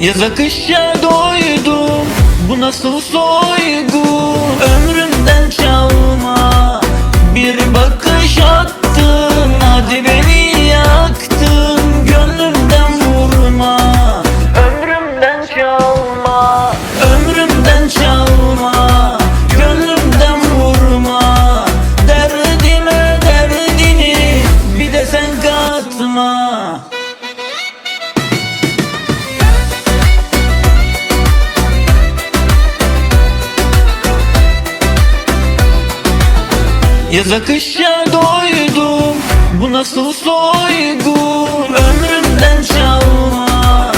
Yaza kışa doydum Bu nasıl soygun Ömrümden çalma. Bir bakış attın. Hadi beni yaktın. Gönlümden vurma. Ömrümden çalma. Ömrümden çalma. Gönlümden vurma. Derdime derdini Bir de sen katma Yaza kışa doydum. Bu nasıl soygun Ömrümden çalma.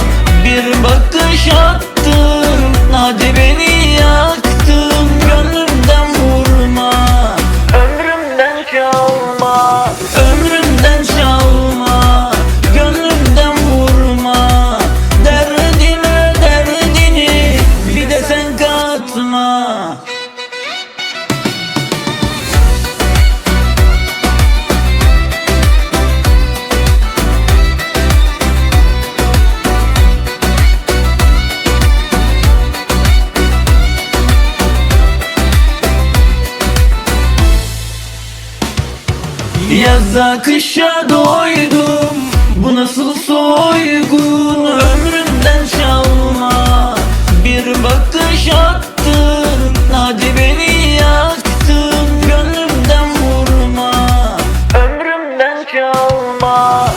Bir bakış attın Hadi beni yaktın. Gönlümden vurma. Ömrümden çalma. Ömrümden Yaza kışa doydum. Bu nasıl soygun? Ömrümden çalma. Bir bakış attın. Hadi beni yaktın. Gönlümden vurma. Ömrümden çalma.